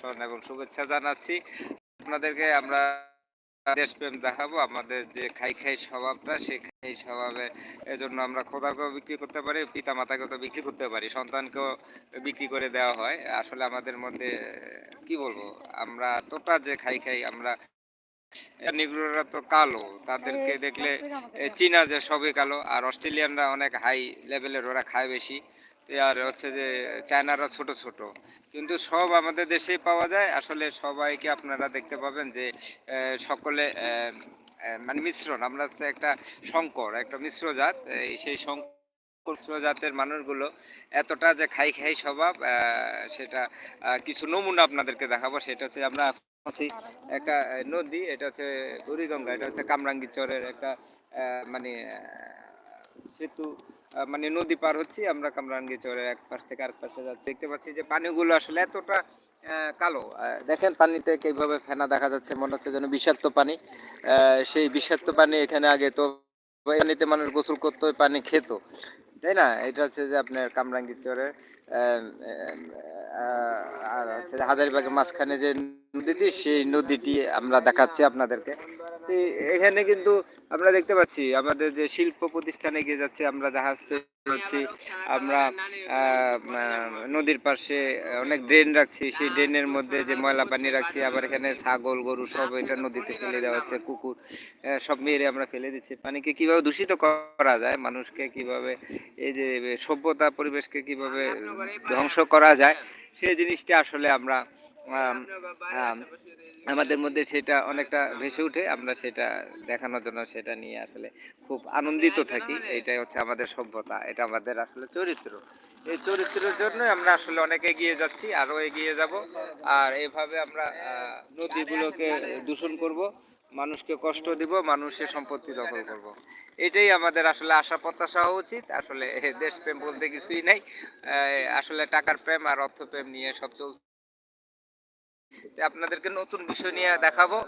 অভিবাসন এবং শুভেচ্ছা জানাচ্ছি। আপনাদেরকে আমরা দেশপ্রেম দেখাবো। আমাদের যে খাই খাই স্বভাবটা সেই খাই স্বভাবে এজন্য আমরা খোদাকেও বিক্রি করতে পারি পিতা মাতাকেও তো বিক্রি করতে পারি সন্তানকেও বিক্রি করে দেওয়া হয়। আসলে আমাদের মধ্যে কি বলব আমরা তোটা যে খাই খাই আমরা নিগ্রোরা তো কালো তাদেরকে দেখলে চীনা যে সবই কালো আর অস্ট্রেলিয়ানরা অনেক হাই লেভেলের ওরা খায় বেশি। আর হচ্ছে যে চায়নারা ছোট ছোট। কিন্তু সব আমাদের দেশেই পাওয়া যায়। আসলে সবাইকে আপনারা দেখতে পাবেন যে সকলে মানে মিশ্রণ। আমরা হচ্ছে একটা শঙ্কর, একটা মিশ্র জাত। সেই শঙ্কর, মিশ্র জাতের মানুষগুলো এতটা যে খাই খাই স্বভাব সেটা কিছু নমুনা আপনাদেরকে দেখাবো। সেটা হচ্ছে আমরা একটা নদী, এটা হচ্ছে বুড়িগঙ্গা, এটা হচ্ছে কামরাঙ্গি চরের একটা মানে সেতু মানে নদী পার হচ্ছি, আমরা কামরাঙ্গি চরের এক পাশ থেকে আরেক পাশে যাচ্ছি। দেখতে পাচ্ছি যে পানিগুলো আসলে এতটা কালো। দেখেন পানিতে কীভাবে ফেনা দেখা যাচ্ছে, মনে হচ্ছে যেন বিষাক্ত পানি। সেই বিষাক্ত পানি এখানে আগে তো পানিতে মানুষ গোসল করতো পানি খেত। তাই না? এটা হচ্ছে যে আপনার কামরাঙ্গি চরের আর হচ্ছে হাজারিবাগের মাঝখানে যে নদীটি, সেই নদীটি আমরা দেখাচ্ছি আপনাদেরকে। এখানে কিন্তু আমরা দেখতে পাচ্ছি আমাদের যে শিল্প প্রতিষ্ঠানে গিয়ে যাচ্ছে আমরা জাহাজ করছি আমরা নদীর পাশে অনেক ড্রেন রাখছি সেই ড্রেনের মধ্যে যে ময়লা পানি রাখছি আবার এখানে ছাগল গরু সব এটা নদীতে ফেলে দেওয়া হচ্ছে কুকুর সব মেরে আমরা ফেলে দিচ্ছি। পানিকে কীভাবে দূষিত করা যায় মানুষকে কীভাবে এই যে সভ্যতা পরিবেশকে কীভাবে ধ্বংস করা যায় সেই জিনিসটা আসলে আমরা আম, আম, আমাদের মধ্যে সেটা অনেকটা ভেসে উঠে, আমরা সেটা দেখানোর জন্য সেটা নিয়ে আসলে খুব আনন্দিত থাকি। এটাই হচ্ছে আমাদের সভ্যতা, এটা আমাদের আসলে চরিত্র। এই চরিত্রের জন্য আমরা আসলে অনেক এগিয়ে যাচ্ছি আরও এগিয়ে যাব। আর এভাবে আমরা নদীগুলোকে দূষণ করব, মানুষকে কষ্ট দিব, মানুষের সম্পত্তি দখল করব। এটাই আমাদের আসলে আশা, প্রত্যাশা হওয়া উচিত। আসলে দেশপ্রেম বলতে কিছুই নাই। আসলে টাকার প্রেম আর অর্থ প্রেম নিয়ে সব চলছে। আপনাদেরকে নতুন বিষয় নিয়ে দেখাবো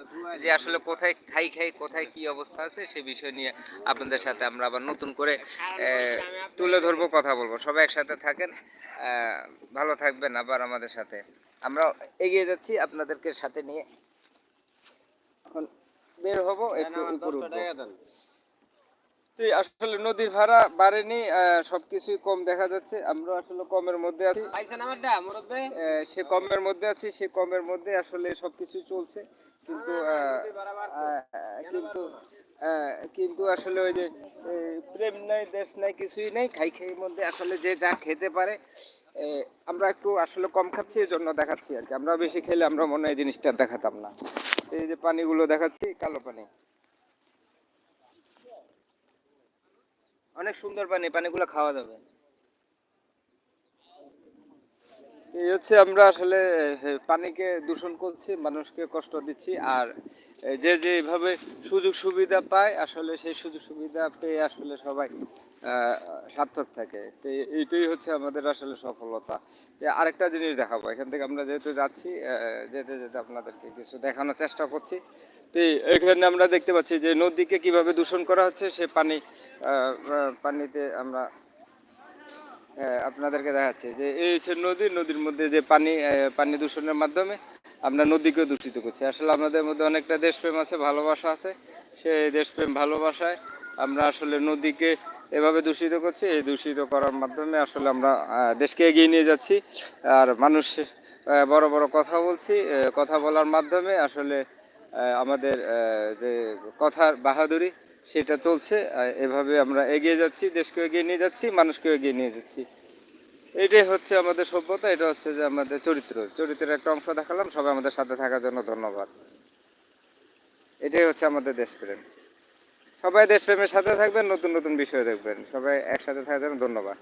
যে আসলে কোথায় খাই খাই, কোথায় কি অবস্থা আছে, সেই বিষয় নিয়ে আপনাদের সাথে আমরা আবার নতুন করে তুলে ধরবো, কথা বলব। সবাই একসাথে থাকেন ভালো থাকবেন আবার আমাদের সাথে। আমরা এগিয়ে যাচ্ছি আপনাদেরকে সাথে নিয়ে। এখন বের হব, একটু উপরে। তো আসলে নদীর ভাড়া বাড়েনি সবকিছুই কম দেখা যাচ্ছে। আমরা আসলে কমের মধ্যে আছি। সে কমের মধ্যে আছি সে কমের মধ্যে আসলে সবকিছু চলছে। কিন্তু কিন্তু কিন্তু আসলে ওই যে প্রেম নাই দেশ নাই কিছুই নাই খাই খাই মধ্যে আসলে যে যা খেতে পারে আমরা একটু আসলে কম খাচ্ছি এই জন্য দেখাচ্ছি আর কি। আমরা বেশি খেলে আমরা মনে হয় জিনিসটা দেখাতাম না। এই যে পানিগুলো দেখাচ্ছি কালো পানি। অনেক সুন্দর পানি পানিগুলো খাওয়া যাবে। এই হচ্ছে আমরা আসলে পানিকে দূষণ করছি মানুষকে কষ্ট দিচ্ছি আর এ, যে যেভাবে সুযোগ সুবিধা পায় আসলে সেই সুযোগ সুবিধা পেয়ে আসলে সবাই সার্থক থাকে। তো এইটাই হচ্ছে আমাদের আসলে সফলতা। আরেকটা জিনিস দেখাবো। এখান থেকে আমরা যেহেতু যাচ্ছি যেতে যেতে আপনাদেরকে কিছু দেখানোর চেষ্টা করছি। তো এখানে আমরা দেখতে পাচ্ছি যে নদীকে কীভাবে দূষণ করা হচ্ছে, সে পানি পানিতে আমরা আপনাদেরকে দেখাচ্ছি যে এই হচ্ছে নদী, নদীর মধ্যে যে পানি পানি দূষণের মাধ্যমে আমরা নদীকে দূষিত করছি। আসলে আমাদের মধ্যে অনেকটা দেশপ্রেম আছে, ভালোবাসা আছে। সেই দেশপ্রেম, ভালোবাসায় আমরা আসলে নদীকে এভাবে দূষিত করছি। এই দূষিত করার মাধ্যমে আসলে আমরা দেশকে এগিয়ে নিয়ে যাচ্ছি। আর মানুষ বড় বড় কথা বলছি কথা বলার মাধ্যমে আসলে আমাদের যে কথার বাহাদুরি, সেটা চলছে। এভাবে আমরা এগিয়ে যাচ্ছি, দেশকে এগিয়ে নিয়ে যাচ্ছি মানুষকে এগিয়ে নিয়ে যাচ্ছি। এটাই হচ্ছে আমাদের সভ্যতা, এটা হচ্ছে যে আমাদের চরিত্র। চরিত্রের একটা অংশ দেখালাম, সবাই আমাদের সাথে থাকার জন্য ধন্যবাদ। এটাই হচ্ছে আমাদের দেশপ্রেম। সবাই দেশপ্রেমের সাথে থাকবেন, নতুন নতুন বিষয় দেখবেন। সবাই একসাথে থাকার জন্য ধন্যবাদ।